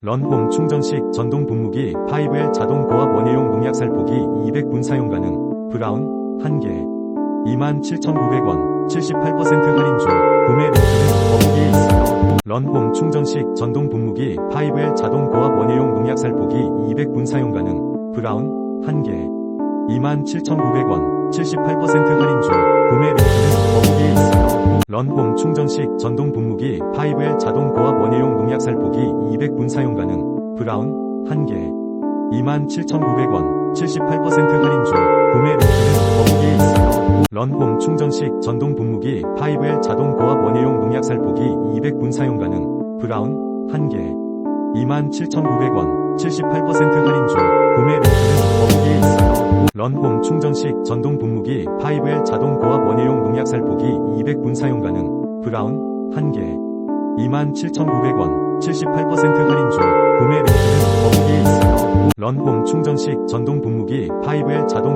런홈 충전식 전동 분무기 5L 자동 고압 원예용 농약 살 포기 200분 사용 가능. 브라운 1개. 27,900원 78% 할인 중 구매 링크는 더보기에 있으며 런홈 충전식 전동 분무기 5L 자동 고압 원예용 농약 살 포기 200분 사용 가능. 브라운 1개. 27,900원 78% 할인 중 구매 링크는 더보기에 있으며 런홈 충전식 전동 분무기 5L 자동 고압 원예용 농약 살 포기 200분 사용 가능 브라운 1개. 27,900원 78% 할인 중 구매 링크는 더보기에 있으며 런홈 충전식 전동 분무기 5L 자동 고압 원예용 농약 살포기 200분 사용 가능 브라운 1개. 27,900원 78% 할인 중 구매 링크는 더보기에 있으며 런홈 충전식 전동 분무기 5L 자동 고압 원예용 농약 살포기 200분 사용 가능 브라운 1개. 27,900원 78% 할인 중 구매 링크는 더보기에 있으며 런홈 충전식 전동 분무기 5L 자동